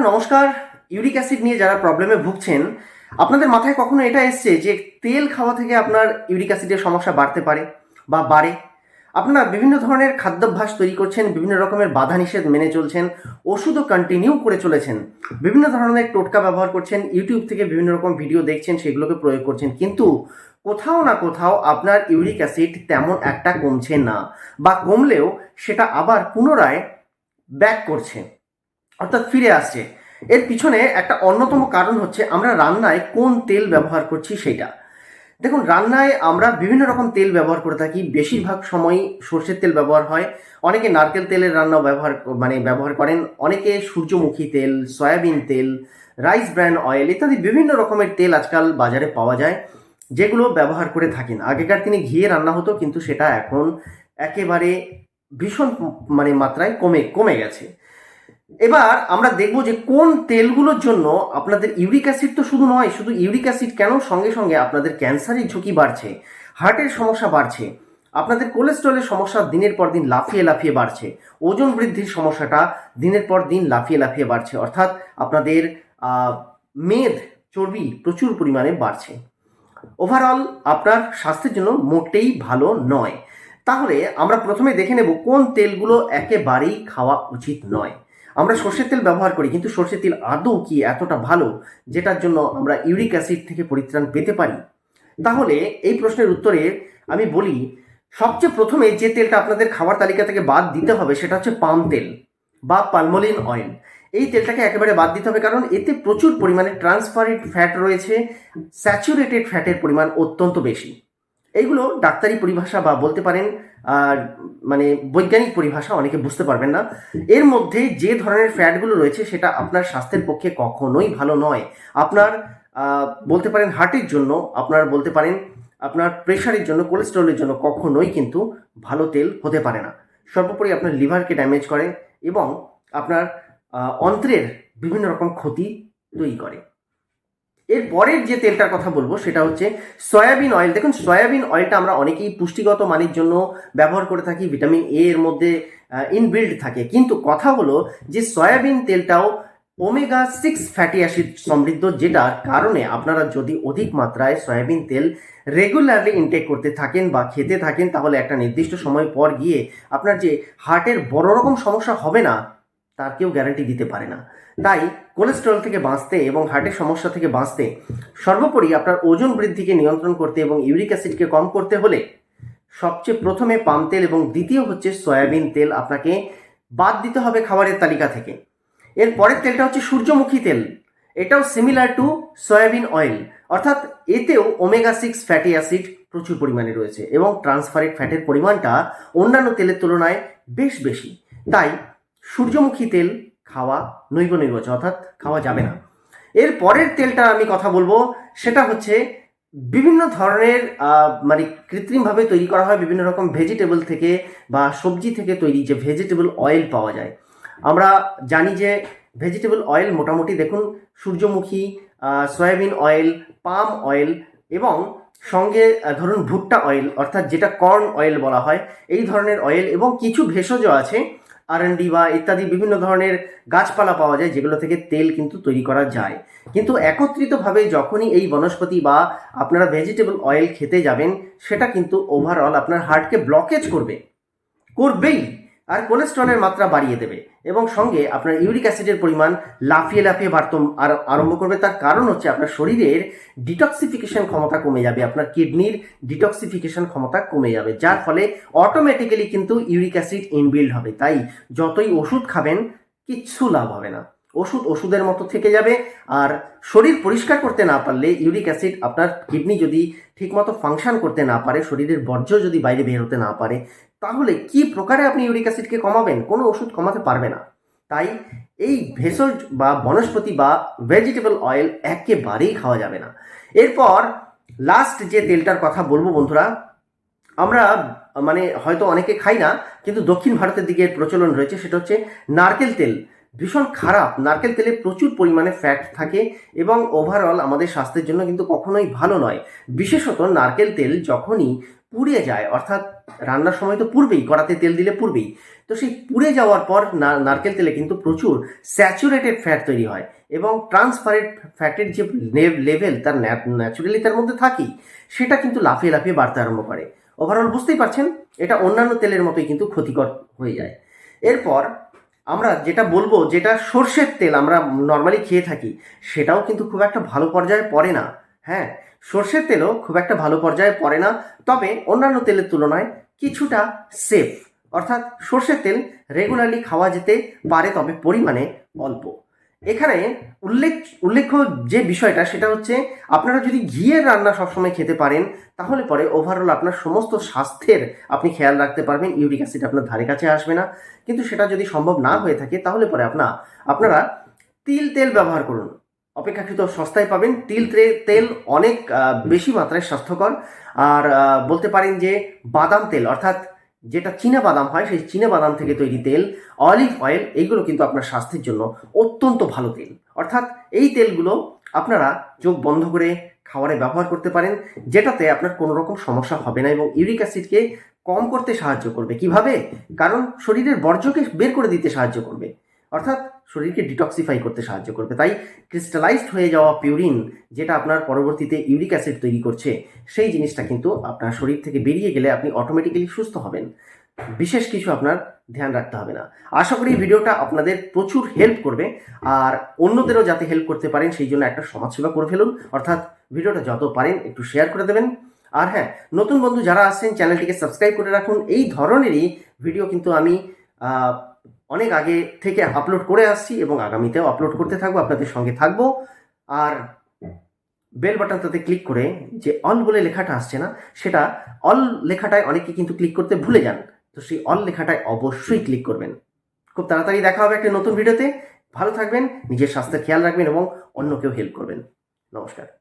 বন্ধুরা নমস্কার। Uric acid নিয়ে যারা প্রবলেমে ভুগছেন, আপনাদের মাথায় কখনো এটা এসছে যে তেল খাওয়া থেকে আপনার ইউরিক অ্যাসিডের সমস্যা বাড়তে পারে বা বাড়ে? আপনারা বিভিন্ন ধরনের খাদ্যাভ্যাস তৈরি করছেন, বিভিন্ন রকমের বাধা নিষেধ মেনে চলছেন, ওষুধও কন্টিনিউ করে চলেছেন, বিভিন্ন ধরনের টোটকা ব্যবহার করছেন ইউটিউব থেকে বিভিন্ন রকম ভিডিও দেখছেন, সেগুলোকে প্রয়োগ করছেন, কিন্তু কোথাও না কোথাও আপনার ইউরিক অ্যাসিড তেমন একটা কমছে না বা কমলেও সেটা আবার পুনরায় ব্যাক করছে। অর্থাৎ ফিরে আসছে। এর পিছনে একটা অন্যতম কারণ হচ্ছে আমরা রান্নায় কোন তেল ব্যবহার করছি সেটা দেখুন, রান্নায় আমরা বিভিন্ন রকম তেল ব্যবহার করে থাকি। বেশিরভাগ সময় সর্ষের তেল ব্যবহার হয়। অনেকে নারকেল তেলের রান্নাও ব্যবহার মানে ব্যবহার করেন। অনেকে সূর্যমুখী তেল, সয়াবিন তেল, রাইস ব্র্যান্ড অয়েল ইত্যাদি বিভিন্ন রকমের তেল আজকাল বাজারে পাওয়া যায়, যেগুলো ব্যবহার করে থাকেন। আগেকার দিনে ঘিয়ে রান্না হতো, কিন্তু সেটা এখন একেবারে ভীষণ মানে মাত্রায় কমে কমে গেছে। এবার আমরা দেখব যে কোন তেলগুলোর জন্য আপনাদের ইউরিক অ্যাসিড তো শুধু নয়, শুধু ইউরিক অ্যাসিড কেন? সঙ্গে সঙ্গে আপনাদের ক্যান্সারের ঝুঁকি বাড়ছে, হার্টের সমস্যা বাড়ছে, আপনাদের কোলেস্ট্রলের সমস্যা দিনের পর দিন লাফিয়ে লাফিয়ে বাড়ছে, ওজন বৃদ্ধির সমস্যাটা দিনের পর দিন লাফিয়ে লাফিয়ে বাড়ছে, অর্থাৎ আপনাদের মেদ, চর্বি প্রচুর পরিমাণে বাড়ছে। ওভারঅল আপনার স্বাস্থ্যের জন্য মোটেই ভালো নয়। তাহলে আমরা প্রথমে দেখে নেব কোন তেলগুলো একেবারেই খাওয়া উচিত নয়। আমরা সর্ষের তেল ব্যবহার করি, কিন্তু সর্ষের তেল আদৌ কি এতটা ভালো যেটার জন্য আমরা ইউরিক অ্যাসিড থেকে পরিত্রাণ পেতে পারি? তাহলে এই প্রশ্নের উত্তরে আমি বলি, সবচেয়ে প্রথমে যে তেলটা আপনাদের খাবার তালিকা থেকে বাদ দিতে হবে সেটা হচ্ছে পাম তেল বা পালমোলিন অয়েল। এই তেলটাকে একেবারে বাদ দিতে হবে কারণ এতে প্রচুর পরিমাণে ট্রান্সফারেড ফ্যাট রয়েছে, স্যাচুরেটেড ফ্যাটের পরিমাণ অত্যন্ত বেশি। এইগুলো ডাক্তারি পরিভাষা বা বলতে পারেন আর মানে বৈজ্ঞানিক পরিভাষা অনেকে বুঝতে পারবেন না। এর মধ্যে যে ধরনের ফ্যাটগুলো রয়েছে সেটা আপনার স্বাস্থ্যের পক্ষে কখনোই ভালো নয়। আপনার বলতে পারেন হার্টের জন্য, আপনার বলতে পারেন আপনার প্রেশারের জন্য, কোলেস্ট্রলের জন্য কখনোই কিন্তু ভালো তেল হতে পারে না। সর্বোপরি আপনার লিভারকে ড্যামেজ করে এবং আপনার অন্ত্রের বিভিন্ন রকম ক্ষতি তৈরি করে। এর পরের যে তেলটার কথা বলব, সেটা হচ্ছে সয়াবিন অয়েল দেখুন, সয়াবিন অয়েলটা আমরা অনেকেই পুষ্টিগত মানের জন্য ব্যবহার করে থাকি, ভিটামিন এ এর মধ্যে ইনবিল্ড থাকে। কিন্তু কথা হলো যে সয়াবিন তেলটাও ওমেগা সিক্স ফ্যাটি অ্যাসিড সমৃদ্ধ, যেটার কারণে আপনারা যদি অধিক মাত্রায় সয়াবিন তেল রেগুলারলি ইনটেক করতে থাকেন বা খেতে থাকেন, তাহলে একটা নির্দিষ্ট সময় পর গিয়ে আপনার যে হার্টের বড় রকম সমস্যা হবে না, তার কেউ গ্যারান্টি দিতে পারে না। তাই কোলেস্টেরল থেকে বাঁচতে এবং হার্টের সমস্যা থেকে বাঁচতে সর্বোপরি আপনার ওজন বৃদ্ধিকে নিয়ন্ত্রণ করতে এবং ইউরিক অ্যাসিডকে কম করতে হলে সবচেয়ে প্রথমে পাম তেল এবং দ্বিতীয় হচ্ছে সয়াবিন তেল আপনাকে বাদ দিতে হবে খাবারের তালিকা থেকে। এর পরের তেলটা হচ্ছে সূর্যমুখী তেল। এটাও সিমিলার টু সয়াবিন অয়েল অর্থাৎ এতেও ওমেগা সিক্স ফ্যাটি অ্যাসিড প্রচুর পরিমাণে রয়েছে এবং ট্রান্সফারেড ফ্যাটের পরিমাণটা অন্যান্য তেলের তুলনায় বেশ বেশি। তাই সূর্যমুখী তেল খাওয়া নৈব নৈবচ অর্থাৎ খাওয়া যাবে না। এর পরের তেলটা আমি কথা বলব, সেটা হচ্ছে বিভিন্ন ধরনের মানে কৃত্রিমভাবে তৈরি করা হয় বিভিন্ন রকম ভেজিটেবল থেকে বা সবজি থেকে তৈরি যে ভেজিটেবল অয়েল পাওয়া যায়। আমরা জানি যে ভেজিটেবল অয়েল মোটামুটি দেখুন, সূর্যমুখী সয়াবিন অয়েল পাম অয়েল এবং সঙ্গে ধরুন ভুট্টা অয়েল অর্থাৎ যেটা কর্ন অয়েল বলা হয়, এই ধরনের অয়েল এবং কিছু ভেষজ আছে আরএনডি বা ইত্যাদি বিভিন্ন ধরনের গাছপালা পাওয়া যায়, যেগুলো থেকে তেল কিন্তু তৈরি করা যায়। কিন্তু একত্রিতভাবে যখনই এই বনস্পতি বা আপনারা ভেজিটেবল অয়েল খেতে যাবেন, সেটা কিন্তু ওভারঅল আপনার হার্টকে ব্লকেজ করবে। করবেই। আর কোলেস্ট্রলের মাত্রা বাড়িয়ে দেবে। এবং সঙ্গে আপনার ইউরিক অ্যাসিডের পরিমাণ লাফিয়ে লাফিয়ে বাড়ত আর আরম্ভ করবে। তার কারণ হচ্ছে আপনার শরীরের ডিটক্সিফিকেশন ক্ষমতা কমে যাবে, আপনার কিডনির ডিটক্সিফিকেশন ক্ষমতা কমে যাবে, যার ফলে অটোমেটিক্যালি কিন্তু ইউরিক অ্যাসিড ইনবিল্ড হবে। তাই যতই ওষুধ খাবেন, কিচ্ছু লাভ হবে না। ওষুধ ওষুধের মতো থেকে যাবে। আর শরীর পরিষ্কার করতে না পারলে ইউরিক অ্যাসিড আপনার কিডনি যদি ঠিকমতো ফাংশন করতে না পারে, শরীরের বর্জ্য যদি বাইরে বের হতে না পারে, তাহলে কি প্রকারে আপনি ইউরিক অ্যাসিডকে কমাবেন? কোনো ওষুধ কমাতে পারবে না। তাই এই ভেষজ বা বনস্পতি বা ভেজিটেবল অয়েল একেবারেই খাওয়া যাবে না। এরপর লাস্ট যে তেলটার কথা বলব বন্ধুরা, আমরা মানে হয়তো অনেকে খাই না, কিন্তু দক্ষিণ ভারতের দিকে প্রচলন রয়েছে, সেটা হচ্ছে নারকেল তেল। ভীষণ খারাপ। নারকেল তেলে প্রচুর পরিমাণে ফ্যাট থাকে এবং ওভারঅল আমাদের স্বাস্থ্যের জন্য কিন্তু কখনোই ভালো নয়। বিশেষত নারকেল তেল যখনই পুড়ে যায়, অর্থাৎ রান্নার সময় তো পূর্বেই কড়াতে তেল দিলে পূর্বেই তো সেই পুড়ে যাওয়ার পর নারকেল তেলে কিন্তু প্রচুর স্যাচুরেটেড ফ্যাট তৈরি হয় এবং ট্রান্সপারেন্ট ফ্যাটের যে লেভেল তার ন্যাচুরালি তার মধ্যে থাকেই, সেটা কিন্তু লাফিয়ে লাফিয়ে বাড়তে আরম্ভ করে। ওভারঅল বুঝতেই পারছেন? এটা অন্যান্য তেলের মতোই কিন্তু ক্ষতিকর হয়ে যায়। এরপর আমরা যেটা বলব, যেটা সর্ষের তেল আমরা নর্মালি খেয়ে থাকি, সেটাও কিন্তু খুব একটা ভালো পর্যায়ে পড়ে না। হ্যাঁ সর্ষের তেলও খুব একটা ভালো পর্যায়ে পড়ে না। তবে অন্যান্য তেলের তুলনায় কিছুটা সেফ অর্থাৎ সর্ষের তেল রেগুলারলি খাওয়া যেতে পারে, তবে পরিমাণে অল্প। এখানে উল্লেখ, উল্লেখ্য যে বিষয়টা সেটা হচ্ছে আপনারা যদি ঘিয়ের রান্না সবসময় খেতে পারেন, তাহলে পরে ওভারঅল আপনার সমস্ত স্বাস্থ্যের আপনি খেয়াল রাখতে পারবেন, ইউরিক অ্যাসিড আপনার ধারে কাছে আসবে না। কিন্তু সেটা যদি সম্ভব না হয়ে থাকে, তাহলে পরে আপনার আপনারা তিল তেল ব্যবহার করুন। অপেক্ষাকৃত সস্তায় পাবেন, তিল তেল অনেক বেশি মাত্রায় স্বাস্থ্যকর। আর বলতে পারেন যে বাদাম তেল, অর্থাৎ যেটা চীনা বাদাম হয়, সেই চীনা বাদাম থেকে তৈরি তেল অলিভ অয়েল এইগুলো কিন্তু আপনার স্বাস্থ্যের জন্য অত্যন্ত ভালো তেল। অর্থাৎ এই তেলগুলো আপনারা চোখ বন্ধ করে খাবারে ব্যবহার করতে পারেন, যেটাতে আপনার কোনো রকম সমস্যা হবে না এবং ইউরিক অ্যাসিডকে কম করতে সাহায্য করবে। কীভাবে? কারণ শরীরের বর্জ্যকে বের করে দিতে সাহায্য করবে। অর্থাৎ শরীরকে ডিটক্সিফাই করতে সাহায্য করবে। তাই ক্রিস্টালাইজড হয়ে যাওয়া পিউরিন যেটা আপনার পরবর্তীতে ইউরিক অ্যাসিড তৈরি করছে, সেই জিনিসটা কিন্তু আপনার শরীর থেকে বেরিয়ে গেলে আপনি অটোমেটিক্যালি সুস্থ হবেন। বিশেষ কিছু আপনার ধ্যান রাখতে হবে না। আশা করি ভিডিওটা আপনাদের প্রচুর হেল্প করবে। আর অন্যদেরও যাতে হেল্প করতে পারেন, সেই জন্য একটা সমাজসেবা করে ফেলুন। অর্থাৎ ভিডিওটা যত পারেন, একটু শেয়ার করে দেবেন। আর হ্যাঁ নতুন বন্ধু যারা আসছেন চ্যানেলটিকে সাবস্ক্রাইব করে রাখুন। এই ধরনেরই ভিডিও কিন্তু আমি অনেক আগে থেকে আপলোড করে আসছি এবং আগামীতেও আপলোড করতে থাকব, আপনাদের সঙ্গে থাকব। আর বেল বাটনটাতে ক্লিক করে যে অল বলে লেখাটা আসছে না, সেটা অল লেখাটায় অনেকে কিন্তু ক্লিক করতে ভুলে যান। তো সেই অল লেখাটায় অবশ্যই ক্লিক করবেন। খুব তাড়াতাড়ি দেখা হবে একটা নতুন ভিডিওতে ভালো থাকবেন, নিজের স্বাস্থ্যের খেয়াল রাখবেন এবং অন্যকেও হেল্প করবেন। নমস্কার।